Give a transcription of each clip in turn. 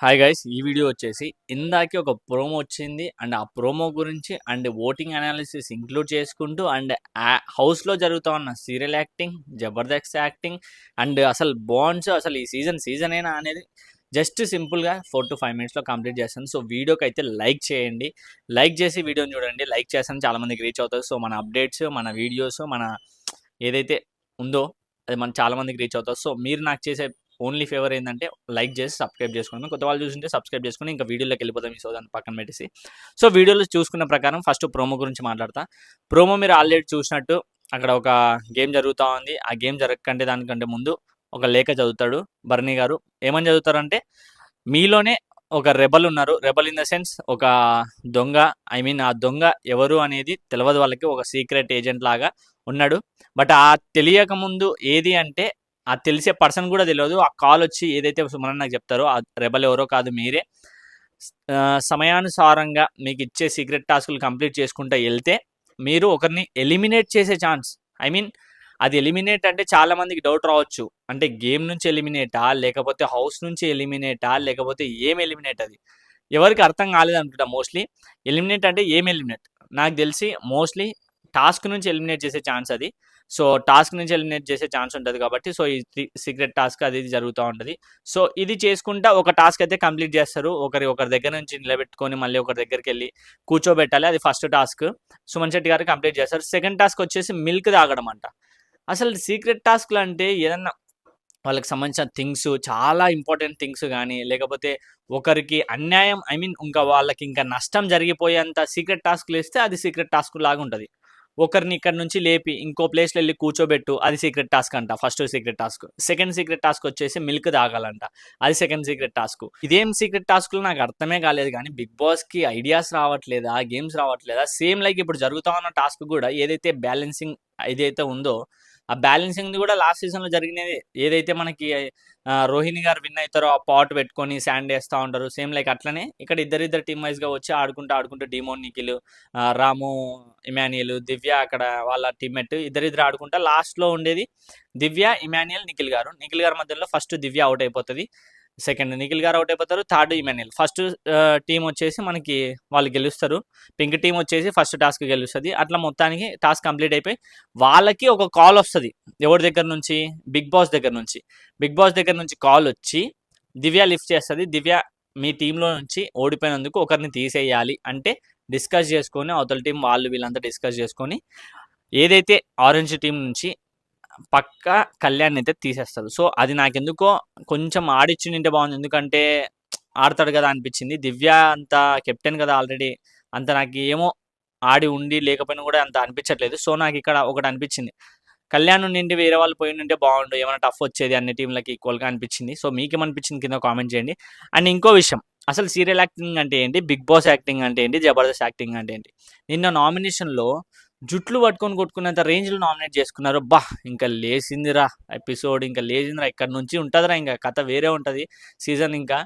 Hi guys ఈ video వచ్చేసి ఇందాకే ఒక ప్రోమో వచ్చింది అండ్ ఆ ప్రోమో గురించి అండ్ ఓటింగ్ అనాలిసిస్ ఇంక్లూడ్ చేసుకుంటూ అండ్ హౌస్లో జరుగుతూ ఉన్న serial acting Jabardasth acting and అసలు బాండ్స్ అసలు ఈ సీజన్ సీజన్ అయినా అనేది జస్ట్ సింపుల్గా ఫోర్ టు ఫైవ్ మినిట్స్లో కంప్లీట్ చేస్తాను. సో వీడియోకి అయితే లైక్ చేయండి. లైక్ చేసి వీడియోని చూడండి. లైక్ చేస్తాను. చాలామందికి రీచ్ అవుతుంది సో మన అప్డేట్స్ మన వీడియోస్ మన ఏదైతే ఉందో అది మన చాలామందికి రీచ్ అవుతుంది సో మీరు నాకు చేసే ఓన్లీ ఫేవర్ ఏంటంటే లైక్ చేసి సబ్స్క్రైబ్ చేసుకోండి కొత్త వాళ్ళు చూసుంటే సబ్స్క్రైబ్ చేసుకుని ఇంకా వీడియోలోకి వెళ్ళిపోతాం ఈ సోదాన్ని పక్కన పెట్టేసి. సో వీడియోలో చూసుకున్న ప్రకారం ఫస్ట్ ప్రోమో గురించి మాట్లాడతా. ప్రోమో మీరు ఆల్రెడీ చూసినట్టు అక్కడ ఒక గేమ్ జరుగుతూ ఉంది. ఆ గేమ్ జరగకంటే దానికంటే ముందు ఒక లేఖ చదువుతాడు బర్నీ గారు. ఏమని చదువుతారంటే మీలోనే ఒక రెబల్ ఉన్నారు. రెబల్ ఇన్ ద సెన్స్ ఒక దొంగ ఐ మీన్ ఆ దొంగ ఎవరు అనేది తెలియదు వాళ్ళకి. ఒక సీక్రెట్ ఏజెంట్ లాగా ఉన్నాడు. బట్ ఆ తెలియక ముందు ఏది అంటే ఆ తెలిసే పర్సన్ కూడా తెలియదు ఆ కాల్ వచ్చి ఏదైతే సుమన్ నాకు చెప్తారో ఆ రెబల్ ఎవరో కాదు మీరే. సమయానుసారంగా మీకు ఇచ్చే సీక్రెట్ టాస్కులు కంప్లీట్ చేసుకుంటూ వెళ్తే మీరు ఒకరిని ఎలిమినేట్ చేసే ఛాన్స్ ఐ మీన్ అది ఎలిమినేట్ అంటే చాలా మందికి డౌట్ రావచ్చు. అంటే గేమ్ నుంచి ఎలిమినేటా? లేకపోతే హౌస్ నుంచి ఎలిమినేటా? లేకపోతే ఏం ఎలిమినేట్ అది? ఎవరికి అర్థం కాలేదు అనుకుంటా మోస్ట్లీ. ఎలిమినేట్ అంటే ఏం ఎలిమినేట్? నాకు తెలిసి మోస్ట్లీ టాస్క్ నుంచి ఎలిమినేట్ చేసే ఛాన్స్ అది. సో టాస్క్ నుంచి ఎలిమినేట్ చేసే ఛాన్స్ ఉంటుంది కాబట్టి సో ఈ సీక్రెట్ టాస్క్ అది ఇది జరుగుతూ ఉంటుంది. సో ఇది చేసుకుంటా ఒక టాస్క్ అయితే కంప్లీట్ చేస్తారు. ఒకరి ఒకరి దగ్గర నుంచి నిలబెట్టుకొని మళ్ళీ ఒకరి దగ్గరికి వెళ్ళి కూర్చోబెట్టాలి. అది ఫస్ట్ టాస్క్. సుమన్ శెట్టి గారు కంప్లీట్ చేస్తారు. సెకండ్ టాస్క్ వచ్చేసి మిల్క్ తాగడం అంట. అసలు సీక్రెట్ టాస్క్లు అంటే ఏదన్నా వాళ్ళకి సంబంధించిన థింగ్స్ చాలా ఇంపార్టెంట్ థింగ్స్ కానీ లేకపోతే ఒకరికి అన్యాయం ఐ మీన్ ఇంకా వాళ్ళకి ఇంకా నష్టం జరిగిపోయేంత సీక్రెట్ టాస్క్లు ఇస్తే అది సీక్రెట్ టాస్క్ లాగా ఉంటుంది. ఒకరిని ఇక్కడ నుంచి లేపి ఇంకో ప్లేస్లో వెళ్ళి కూర్చోబెట్టు అది సీక్రెట్ టాస్క్ అంట. First secret task second secret task వచ్చేసి మిల్క్ తాగాలంట. అది సెకండ్ సీక్రెట్ టాస్క్ ఇదేం సీక్రెట్ టాస్క్లు నాకు అర్థమే కాలేదు కానీ బిగ్ బాస్కి ఐడియాస్ రావట్లేదా? గేమ్స్ రావట్లేదా? సేమ్ లైక్ ఇప్పుడు జరుగుతా ఉన్న టాస్క్ కూడా ఏదైతే బ్యాలెన్సింగ్ ఏదైతే ఉందో ఆ బ్యాలెన్సింగ్ కూడా లాస్ట్ సీజన్లో జరిగినది. ఏదైతే మనకి రోహిణి గారు విన్ అవుతారో ఆ పాట్ పెట్టుకొని శాండ్ వేస్తూ ఉంటారు. సేమ్ లైక్ అట్లనే ఇక్కడ ఇద్దరిద్దరు టీమ్ వైజ్గా వచ్చి ఆడుకుంటూ ఆడుకుంటూ డిమోన్ నిఖిల్ రాము ఇమానియల్ దివ్య అక్కడ వాళ్ళ టీమ్మెట్ ఇద్దరిద్దరు ఆడుకుంటా. లాస్ట్లో ఉండేది దివ్య ఇమానియల్ నిఖిల్ గారు. నిఖిల్ గారి మధ్యలో ఫస్ట్ దివ్య అవుట్ అయిపోతుంది. సెకండ్ నిఖిల్ గారు అవుట్ అయిపోతారు థర్డ్ ఇమాన్యుయల్. ఫస్ట్ టీం వచ్చేసి మనకి వాళ్ళు గెలుస్తారు. పింక్ టీం వచ్చేసి ఫస్ట్ టాస్క్ గెలుస్తుంది. అట్లా మొత్తానికి టాస్క్ కంప్లీట్ అయిపోయి వాళ్ళకి ఒక కాల్ వస్తుంది. ఎవరి దగ్గర నుంచి? బిగ్ బాస్ దగ్గర నుంచి. బిగ్ బాస్ దగ్గర నుంచి కాల్ వచ్చి దివ్య లిఫ్ట్ చేస్తుంది. దివ్య మీ టీంలో నుంచి ఓడిపోయినందుకు ఒకరిని తీసేయాలి అంటే డిస్కస్ చేసుకొని అవతల టీం వాళ్ళు వీళ్ళంతా డిస్కస్ చేసుకొని ఏదైతే ఆరెంజ్ టీం నుంచి పక్కా కళ్యాణ్ అయితే తీసేస్తారు సో అది నాకెందుకో కొంచెం ఆడిచ్చి నింటే బాగుంది. ఎందుకంటే ఆడతాడు కదా అనిపించింది. దివ్య అంత కెప్టెన్ కదా ఆల్రెడీ. అంత నాకు ఏమో ఆడి ఉండి లేకపోయినా కూడా అంత అనిపించట్లేదు. సో నాకు ఇక్కడ ఒకటి అనిపించింది. కళ్యాణ్ నుండి వేరే వాళ్ళు పోయి ఉంటే బాగుండు. ఏమైనా టఫ్ వచ్చేది అన్ని టీంలకి ఈక్వల్గా అనిపించింది. సో మీకేమనిపించింది కింద కామెంట్ చేయండి. అండ్ ఇంకో విషయం. అసలు సీరియల్ యాక్టింగ్ అంటే ఏంటి? బిగ్ బాస్ యాక్టింగ్ అంటే ఏంటి? జబర్దస్త్ యాక్టింగ్ అంటే ఏంటి? నిన్న నామినేషన్లో జుట్లు పట్టుకొని కొట్టుకున్నంత రేంజ్లో నామినేట్ చేసుకున్నారు. బా ఇంకా లేచిందిరా ఎపిసోడ్ ఇంకా లేచిందిరా ఇక్కడ నుంచి ఉంటుందిరా ఇంకా కథ వేరే ఉంటుంది సీజన్ ఇంకా.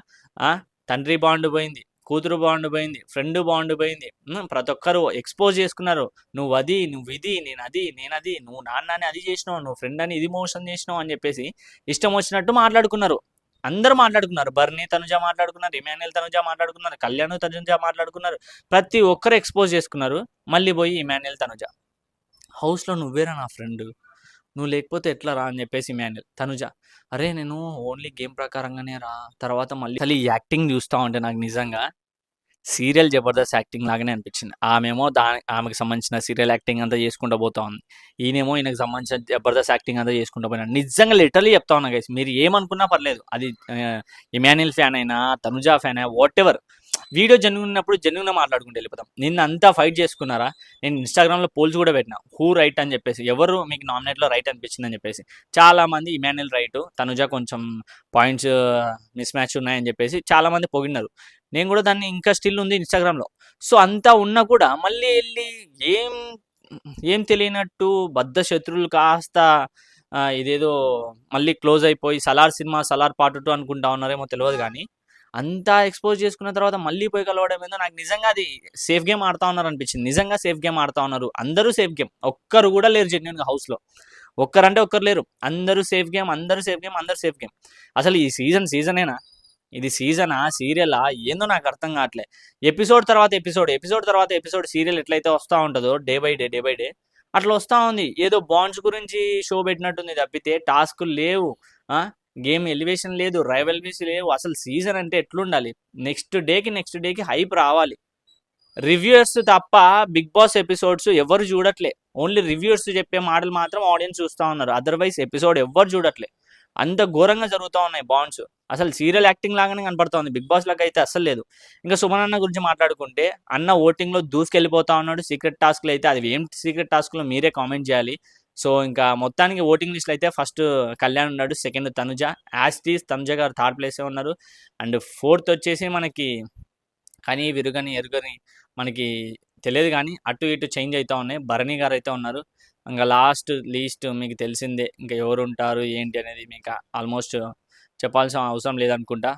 తండ్రి బాండ్ పోయింది కూతురు బాండ్ పోయింది ఫ్రెండ్ బాండ్ పోయింది. ప్రతి ఒక్కరు ఎక్స్పోజ్ చేసుకున్నారు. నువ్వు అది నువ్వు ఇది నేను అది నేను అది నువ్వు నాన్న అని అది చేసినావు నువ్వు ఫ్రెండ్ అని ఇది మోషన్ చేసినావు అని చెప్పేసి ఇష్టం వచ్చినట్టు మాట్లాడుకున్నారు. అందరూ మాట్లాడుకున్నారు. బర్నీ తనుజ మాట్లాడుకున్నారు ఇమాన్యుల్ తనుజ మాట్లాడుకున్నారు కళ్యాణ్ తనుజ మాట్లాడుకున్నారు. ప్రతి ఒక్కరు ఎక్స్పోజ్ చేసుకున్నారు. మళ్ళీ పోయి ఇమాన్యుల్ తనుజ. హౌస్లో నువ్వేరా నా ఫ్రెండ్ నువ్వు లేకపోతే ఎట్లా రా అని చెప్పేసి ఇమాన్యుల్ తనుజ. అరే నేను ఓన్లీ గేమ్ ప్రకారంగానే రా. తర్వాత మళ్ళీ అసలు ఈ యాక్టింగ్ చూస్తూ ఉంటే నాకు నిజంగా సీరియల్ జబర్దస్త్ యాక్టింగ్ లాగానే అనిపించింది. ఆమెమో దాని ఆమెకు సంబంధించిన సీరియల్ యాక్టింగ్ అంతా చేసుకుంటూ పోతా ఉంది. ఈయనేమో ఈయనకు సంబంధించిన జబర్దస్త్ యాక్టింగ్ అంతా చేసుకుంటూ పోయినా నిజంగా లిటరలీ చెప్తా ఉన్నా గైస్ మీరు ఏమనుకున్నా పర్లేదు. అది ఇమాన్యుల్ ఫ్యాన్ అయినా తనుజా ఫ్యాన్ అయినా వాట్ ఎవర్ వీడియో జెన్యున్ ఉన్నప్పుడు జెన్యున్గా మాట్లాడుకుంటూ వెళ్ళిపోతాం. నిన్న అంతా ఫైట్ చేసుకున్నారా? నేను ఇన్స్టాగ్రామ్లో పోల్స్ కూడా పెట్టినా. హూ రైట్ అని చెప్పేసి. ఎవరు మీకు నామినేట్లో రైట్ అనిపించిందని చెప్పేసి. చాలా మంది ఇమాన్యుల్ రైట్ తనుజ కొంచెం పాయింట్స్ మిస్ మ్యాచ్ ఉన్నాయని చెప్పేసి చాలామంది పొగిడినారు. నేను కూడా దాన్ని ఇంకా స్టిల్ ఉంది ఇన్స్టాగ్రామ్లో. సో అంతా ఉన్నా కూడా మళ్ళీ వెళ్ళి ఏం ఏం తెలియనట్టు బద్ధ శత్రువులు కాస్త ఇదేదో మళ్ళీ క్లోజ్ అయిపోయి Salaar cinema Salaar part two అనుకుంటా ఉన్నారేమో తెలియదు కానీ అంతా ఎక్స్పోజ్ చేసుకున్న తర్వాత మళ్ళీ పోయి కలవడం ఏందో నాకు నిజంగా అది సేఫ్ గేమ్ ఆడుతా ఉన్నారు అనిపించింది. నిజంగా సేఫ్ గేమ్ ఆడుతా ఉన్నారు. అందరూ సేఫ్ గేమ్ ఒక్కరు కూడా లేరు జెన్యున్గా హౌస్లో ఒక్కరంటే ఒక్కరు లేరు. అందరూ సేఫ్ గేమ్ అందరూ సేఫ్ గేమ్ అందరూ సేఫ్ గేమ్ అసలు ఈ సీజన్ సీజనేనా ఇది సీజనా సీరియలా ఏందో నాకు అర్థం కావట్లే. ఎపిసోడ్ తర్వాత ఎపిసోడ్ ఎపిసోడ్ తర్వాత ఎపిసోడ్ సీరియల్ ఎట్లయితే వస్తూ ఉంటుందో day by day day by day అట్లా వస్తూ ఉంది. ఏదో బాండ్స్ గురించి షో పెట్టినట్టుంది తప్పితే టాస్క్ లేవు. గేమ్ ఎలివేషన్ లేదు రైవల్వీస్ లేవు. అసలు సీజన్ అంటే ఎట్లుండాలి? నెక్స్ట్ డేకి నెక్స్ట్ డేకి హైప్ రావాలి. రివ్యూయర్స్ తప్ప బిగ్ బాస్ ఎపిసోడ్స్ ఎవరు చూడట్లే. ఓన్లీ రివ్యూయర్స్ చెప్పే మాటలు మాత్రం ఆడియన్స్ చూస్తూ ఉన్నారు. అదర్వైజ్ ఎపిసోడ్ ఎవరు చూడట్లే. అంత ఘోరంగా జరుగుతూ ఉన్నాయి బాండ్స్. అసలు సీరియల్ యాక్టింగ్ లాగానే కనపడుతుంది బిగ్ బాస్ లాగా అయితే అసలు లేదు. ఇంకా సుమన్ అన్న గురించి మాట్లాడుకుంటే అన్న ఓటింగ్లో దూసుకెళ్ళిపోతా ఉన్నాడు. సీక్రెట్ టాస్క్లు అయితే అది ఏం సీక్రెట్ టాస్క్లో మీరే కామెంట్ చేయాలి. సో ఇంకా మొత్తానికి ఓటింగ్ లిస్ట్లో అయితే ఫస్ట్ కళ్యాణ్ ఉన్నాడు సెకండ్ తనుజ. యాస్టీస్ తనుజ గారు థర్డ్ ప్లేసే ఉన్నారు. అండ్ ఫోర్త్ వచ్చేసి మనకి కానీ విరుగని ఎరుగని మనకి తెలియదు కానీ అటు ఇటు చేంజ్ అవుతూ ఉన్నాయి. భరణి గారు అయితే ఉన్నారు. ఇంకా లాస్ట్ లీస్ట్ మీకు తెలిసిందే ఇంకా ఎవరు ఉంటారు ఏంటి అనేది మీకు ఆల్మోస్ట్ చెప్పాల్సిన అవసరం లేదనుకుంటా.